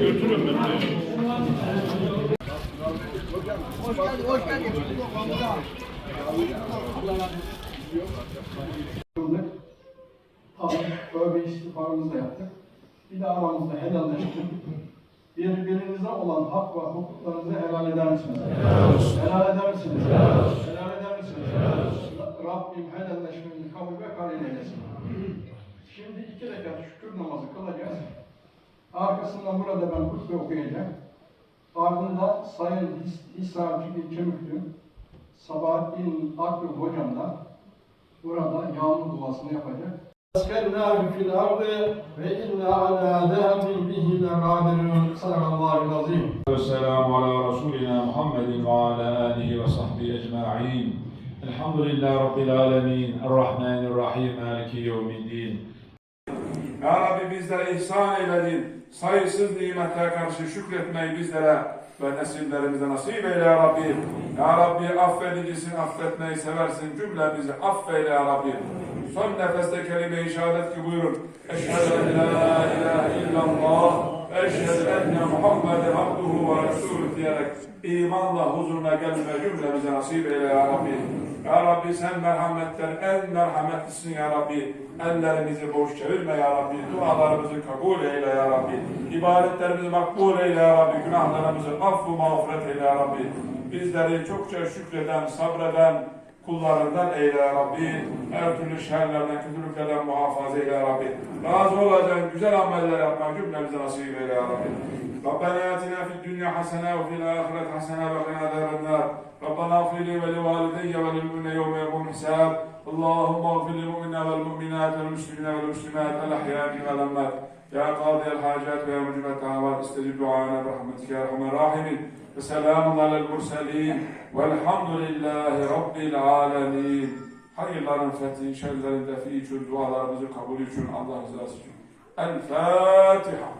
götürün ben. Kıldık. Aldık. Tövbe istiğfarımızı da yaptık. Bir de aramızda helalleştik. Birbirinize olan hak ve hukuklarınızı helal eder misiniz? Helal eder misiniz? Helal eder misiniz? Rabbim helalleşmenizi kabul ve kabul eylesin. Şimdi iki rekat şükür namazı kılacağız. Arkasından burada ben hutbe okuyacağım. Ardında Sayın İsa Cübi Çömüklü, Sabahattin Aklı Hocam da burada yağmur duasını yapacak. Askernâhu fil ardı ve inna alâ zâbin bihi lekâdirûn. Sadakallâhu azîm. Esselamu alâ Resulina Muhammedin ve alâ âlihi ve sahbihi ecma'in. Elhamdülillahi Rabbil âlemin. Errahmanirrahim. Maliki yevmiddin. Ya Rabbi bizlere ihsan eyledin. Sayısız nimetlere karşı şükretmeyi bizlere ve nesillerimize nasip eyle ya Rabbi. Ya Rabbi affedicisin, affetmeyi seversin. Cümlemizi affeyle ya Rabbi. Son nefeste kelime-i şehadet ki buyurun. Eşhedü en la ilahe illallah. Eşhedü enne Muhammeden abduhu ve resulü diyerek imanla huzuruna gelme cümlemize nasip eyle ya Rabbi. Ya Rabbi sen merhametten en merhametlisin ya Rabbi. Ellerimizi boş çevirme ya Rabbi. Dualarımızı kabul eyle ya Rabbi. İbadetlerimizi makbul eyle ya Rabbi. Günahlarımızı affu mağfiret eyle ya Rabbi. Bizleri çokça şükreden, sabreden kullarından eyle ya Rabbi. Her türlü şerlerden, kötülüklerden muhafaza eyle ya Rabbi. Razı olacağın güzel ameller yapmak cümlemize nasip eyle ya Rabbi. ربنا آتنا في الدنيا حسنة وفي الآخرة حسنة وقنا عذاب النار ربنا اغفر لي ولوالدي وللمؤمنين يوم يقوم الحساب اللهم اغفر للمؤمنين والمؤمنات والمسلمين والمسلمات الأحياء والأموات ya kadiyel hacat ve mücbet dava istedi duana rahmetike rahme rahimin. Ve selamun alel murselin. Velhamdülillahi rabbil alemin. Hayırların fethi, şerlerin defi için dualarımızı kabul için Allah rızası için. El Fatiha.